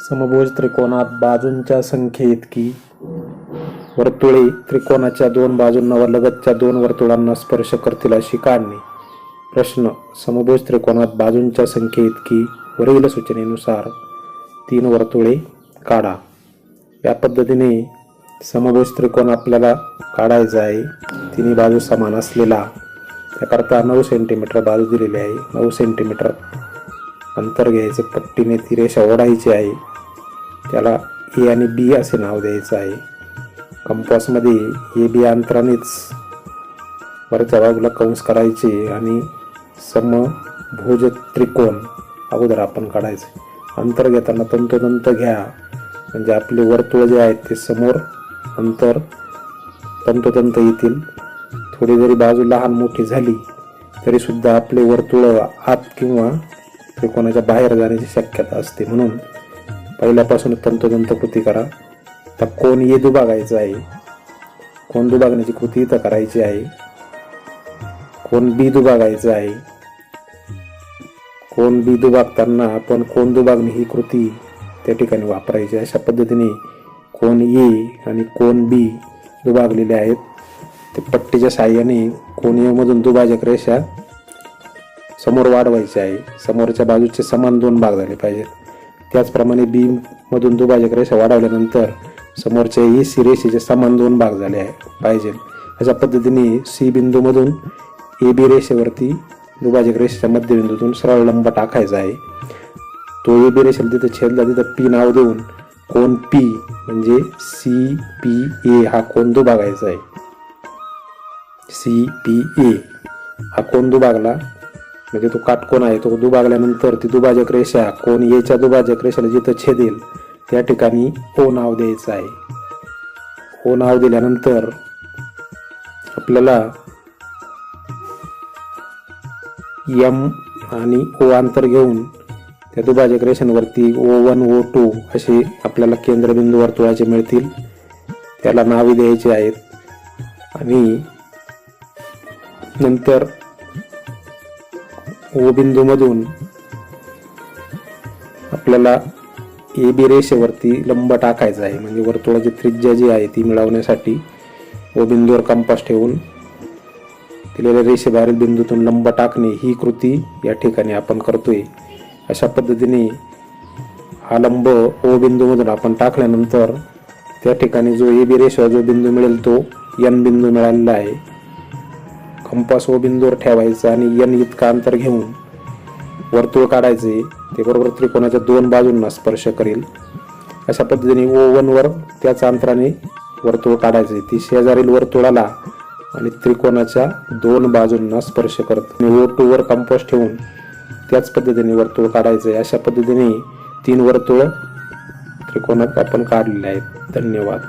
समभोज त्रिकोणात बाजूंच्या संख्येइतकी वर्तुळे त्रिकोणाच्या दोन बाजूंना व लगतच्या दोन वर्तुळांना स्पर्श करतील अशी काढणे. प्रश्न समभोज त्रिकोणात बाजूंच्या संख्येइतकी वरील सूचनेनुसार तीन वर्तुळे काढा. या पद्धतीने समभोज त्रिकोण आपल्याला काढायचा आहे. तिन्ही बाजू समान असलेला. त्याकरता नऊ सेंटीमीटर बाजू दिलेली आहे. नऊ सेंटीमीटर अंतर घ्यायचं. पट्टीने ती रेषा ओढायची आहे. त्याला ए आणि बी असे नाव द्यायचं आहे. कंपॉसमध्ये ए बी अंतरानेच वरच्या बाजूला कंस करायचे आणि समभोज त्रिकोण अगोदर आपण काढायचे. अंतर घेताना तंतोतंत घ्या. म्हणजे आपले वर्तुळ जे आहेत ते समोर अंतर तंतोतंत येतील. थोडी जरी बाजू लहान मोठी झाली तरीसुद्धा आपले वर्तुळ आत किंवा त्रिकोणाच्या बाहेर जाण्याची शक्यता असते म्हणून पहिल्यापासून तंतोतंत कृती करा. तर कोण ये दुभागायचं आहे? कोण दुभागण्याची कृती इथं करायची आहे? कोण बी दुभागायचं आहे? कोण बी दुभागताना आपण कोण दुभागणे ही कृती त्या ठिकाणी वापरायची अशा पद्धतीने कोण ए आणि कोण बी दुभागलेले आहेत. ते पट्टीच्या साह्याने कोण एमधून दुभाजक रेषा समोर वाढवायची आहे. समोरच्या बाजूचे समान दोन भाग झाले पाहिजेत. त्याचप्रमाणे बीममधून दुभाजक रेषा वाढवल्यानंतर समोरच्या ए सी रेषेचे समान दोन भाग झाले आहे पाहिजे. अशा पद्धतीने सी बिंदूमधून ए बी रेषेवरती दुभाजक रेषेच्या मध्यबिंदूतून सरळ लंब टाकायचा आहे. तो ए बी रेषेला तिथं छेदला तिथं पी नाव देऊन कोण पी म्हणजे सी पी ए हा कोण दुभागायचा आहे. सी पी ए हा कोण दुभागला म्हणजे तो काटकोन आहे तो दुभागल्यानंतर ती दुभाजक रेषा कोण येच्या दुभाजक रेषेला जिथं छेदेल त्या ठिकाणी ओ नाव द्यायचं आहे. ओ नाव दिल्यानंतर आपल्याला यम आणि ओ अंतर घेऊन त्या दुभाजक रेषांवरती ओ वन ओ टू असे आपल्याला केंद्रबिंदू वर्तुळाचे मिळतील. त्याला नावे द्यायचे आहेत. आणि नंतर ओ बिंदूमधून आपल्याला ए बी रेषेवरती लंब टाकायचा आहे. म्हणजे वर्तुळाची त्रिज्या जी आहे ती मिळवण्यासाठी ओ बिंदूवर कंपास ठेवून दिलेल्या रेषेबाहेरील बिंदूतून लंब टाकणे ही कृती या ठिकाणी आपण करतोय. अशा पद्धतीने हा लंब ओ बिंदूमधून आपण टाकल्यानंतर त्या ठिकाणी जो ए बी रेषा जो बिंदू मिळेल तो एन बिंदू मिळालेला आहे. कंपास व बिंदूवर ठेवायचं आणि एन इतका अंतर घेऊन वर्तुळ काढायचे. ते बरोबर त्रिकोणाच्या दोन बाजूंना स्पर्श करेल. अशा पद्धतीने ओ वनवर त्याच अंतराने वर्तुळ काढायचे. ती शेजारील वर्तुळाला आणि त्रिकोणाच्या दोन बाजूंना स्पर्श करत. आणि ओ टूवर कंपोस्ट कंपास ठेवून त्याच पद्धतीने वर्तुळ काढायचे. अशा पद्धतीने तीन वर्तुळ त्रिकोणात आपण काढलेले आहेत. धन्यवाद.